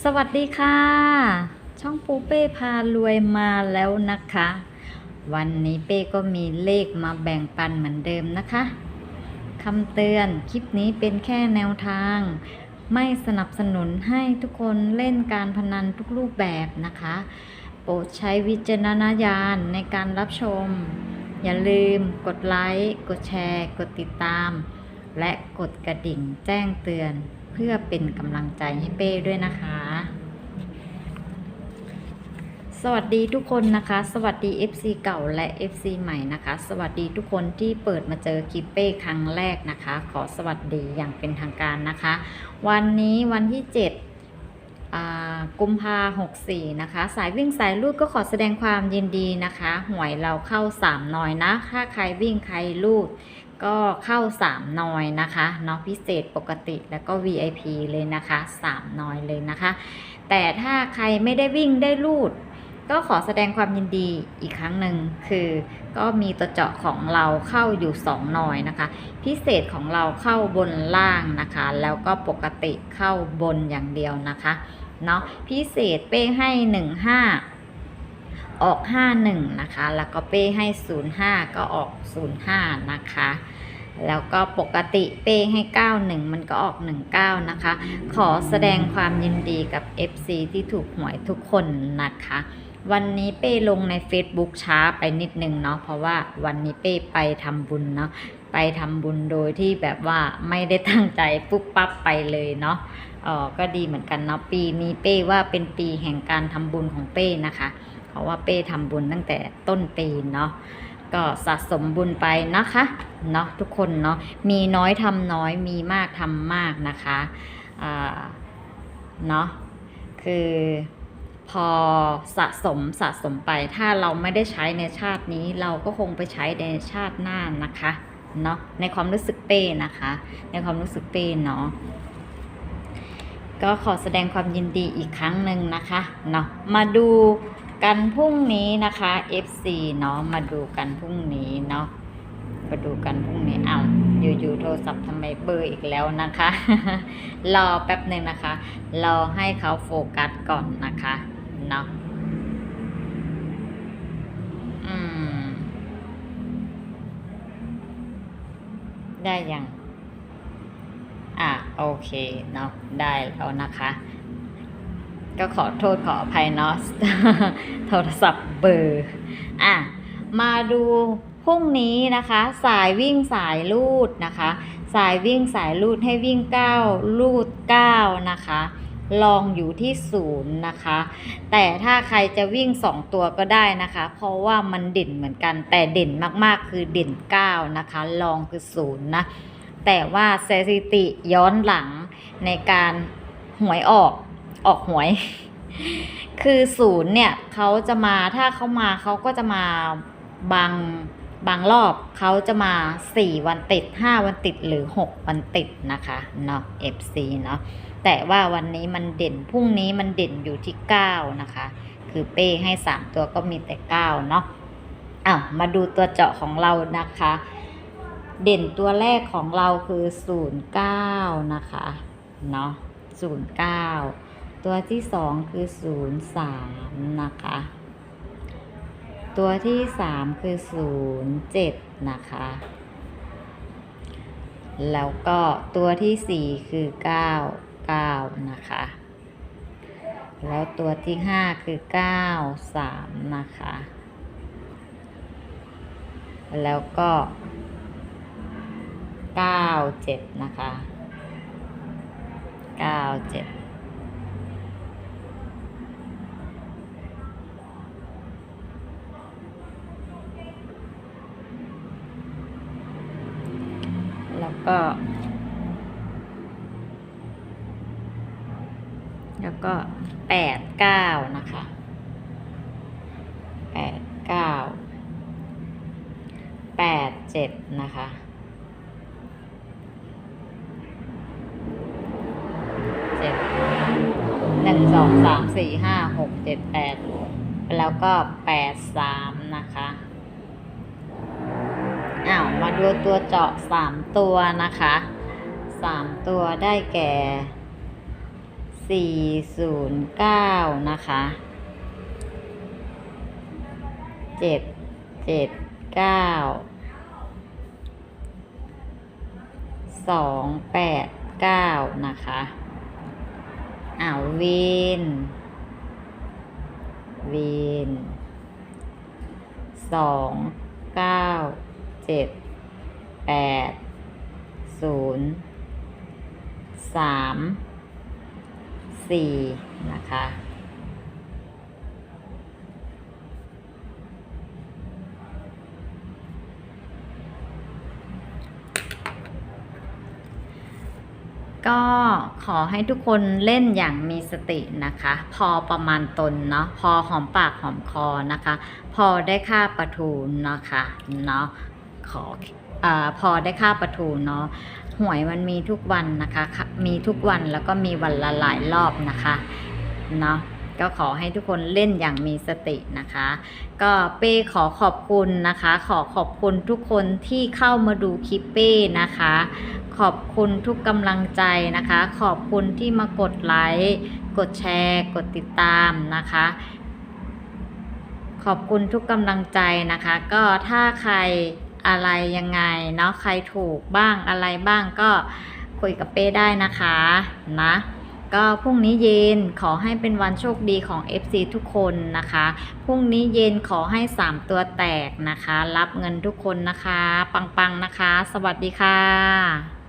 สวัสดีค่ะ ช่องปูเป้พารวยมาแล้วนะคะ วันนี้เป้ก็มีเลขมาแบ่งปันเหมือนเดิมนะคะคำเตือนคลิปนี้เป็นแค่แนวทาง ไม่สนับสนุนให้ทุกคนเล่นการพนันทุกรูปแบบนะคะ โปรดใช้วิจารณญาณในการรับชม อย่าลืมกดไลค์ กดแชร์ กดติดตาม และกดกระดิ่งแจ้งเตือน เพื่อเป็นกำลังใจให้เป้ด้วยนะคะ สวัสดีทุกคนนะคะ สวัสดี FC เก่าและ FC ใหม่นะคะ สวัสดีทุกคนที่เปิดมาเจอคลิปเป้ครั้งแรกนะคะ ขอสวัสดีอย่างเป็นทางการนะคะ วันนี้วันที่ 7กุมภาหกสี่นะคะ สายวิ่งสายลูดก็ขอแสดงความยินดีนะคะ หวยเราเข้าสามนอยนะ ถ้าใครวิ่งใครลูด ก็เข้า 3 นอยนะคะเนาะพิเศษปกติแล้วก็ VIP เลยนะคะ 3 นอยเลยนะคะ แต่ถ้าใครไม่ได้วิ่งได้ลูด ก็ขอแสดงความยินดีอีกครั้งหนึ่งคือก็มีตัวเจาะของเราเข้าอยู่ 2 นอยนะคะ พิเศษของเราเข้าบนล่างนะคะ แล้วก็ปกติเข้าบนอย่างเดียวนะคะเนาะพิเศษเป้ให้ 15 ออก 51 นะคะ แล้วก็เป้ให้ 05 ก็ออก 05 นะคะ แล้วก็ปกติเป้ให้ 91 มันก็ออก 19 นะคะ ขอแสดงความยินดีกับ FC ที่ถูกหวยทุกคนนะคะ วันนี้เป้ลงใน Facebook ช้าไปนิดนึงเนาะ เพราะว่าวันนี้เป้ไปทำบุญเนาะ ไปทำบุญโดยที่แบบว่าไม่ได้ตั้งใจปุ๊บปั๊บไปเลยเนาะเออก็ดีเหมือนกันเนาะปีนี้เป้ว่าเป็นปีแห่งการทำบุญของเป้นะคะ เพราะว่าเป้ทำบุญตั้งแต่ต้นปีเนาะก็สะสมบุญไปนะคะเนาะทุกคนเนาะมีน้อยทำน้อยมีมากทำมากนะคะเนาะคือพอสะสมสะสมไปถ้าเราไม่ได้ใช้ในชาตินี้ เราก็คงไปใช้ในชาติหน้านะคะเนาะในความรู้สึกเป้นะคะ ในความรู้สึกเป้เนาะก็ขอแสดงความยินดีอีกครั้งหนึ่งนะคะเนาะมาดู กันพรุ่งนี้นะคะ FC เนาะมาดูกันพรุ่งนี้เนาะมาดูกันพรุ่งนี้อ้าวอยู่ๆโทรศัพท์ทำไมเบอร์อีกแล้วนะคะ รอแป๊บหนึ่งนะคะ รอให้เขาโฟกัสก่อนนะคะเนาะได้ยัง อะ โอเคเนาะได้แล้วนะคะ ก็ขอโทษขออภัยเนาะโทรศัพท์เบอร์อะมาดูพรุ่งนี้นะคะ สายวิ่งสายลูดนะคะ สายวิ่งสายลูดให้วิ่ง 9 ลูด 9 นะคะ ลองอยู่ที่ศูนย์นะคะ แต่ถ้าใครจะวิ่ง 2 ตัวก็ได้นะคะ เพราะว่ามันเด่นเหมือนกันแต่เด่นมากๆคือเด่น 9 นะคะ ลองคือศูนย์นะ แต่ว่าสถิติย้อนหลังในการหวยออก ออกหวย คือศูนย์เนี่ยเขาจะมาถ้าเขามาเขาก็จะมาบางบางรอบเขาจะมา 4 วันติด 5 วันติดหรือ 6 วันติดนะคะเนาะ FC เนาะแต่ว่าวันนี้มันเด่นพรุ่งนี้มันเด่นอยู่ที่ 9 นะคะ คือเป้ให้ 3 ตัวก็มีแต่ 9 เนาะอะมาดูตัวเจาะของเรานะคะ เด่นตัวแรกของเราคือ 09 นะคะเนาะ09 ตัวที่สองคือ03นสามนะคะ ตัวที่สามคือ07นย์เจ็ดนะคะ แล้วก็ตัวที่สี่คือ99นะคะ แล้วตัวที่ห้าคือ93นะคะ แล้วก็97นะคะ 97แล้วก็ แล้วก็89นะคะ89 87นะคะเจ็ดหนึ่งสองสามสี่ห้าหกเจ็ดแปดแล้วก็แปดสามนะคะ อ้าวมาดูตัวเจาะสามตัวนะคะสามตัวได้แก่สี่ศูนย์เก้านะคะเจ็ดเจ็ดเก้าสองแปดเก้านะคะอ้าววินวินสองเก้า เจ็ดแปดศูนย์สามสี่นะคะ ก็ขอให้ทุกคนเล่นอย่างมีสตินะคะ พอประมาณตนเนาะพอหอมปากหอมคอนะคะ พอได้ค่าประทูนะคะเนาะ ขออพอได้ค่าประทูเนาะหวยมันมีทุกวันนะคะ มีทุกวันแล้วก็มีวันละหลายรอบนะคะเนาะก็ขอให้ทุกคนเล่นอย่างมีสตินะคะ ก็เป้ขอขอบคุณนะคะ ขอขอบคุณทุกคนที่เข้ามาดูคลิปเป้นะคะ ขอบคุณทุกกำลังใจนะคะ ขอบคุณที่มากดไลค์กดแชร์ กดติดตามนะคะ ขอบคุณทุกกำลังใจนะคะ ก็ถ้าใคร อะไรยังไงเนาะใครถูกบ้างอะไรบ้างก็คุยกับเป้ได้นะคะนะก็พรุ่งนี้เย็นขอให้เป็นวันโชคดีของ FC ทุกคนนะคะ พรุ่งนี้เย็นขอให้ 3 ตัวแตกนะคะ รับเงินทุกคนนะคะ ปังๆนะคะ สวัสดีค่ะ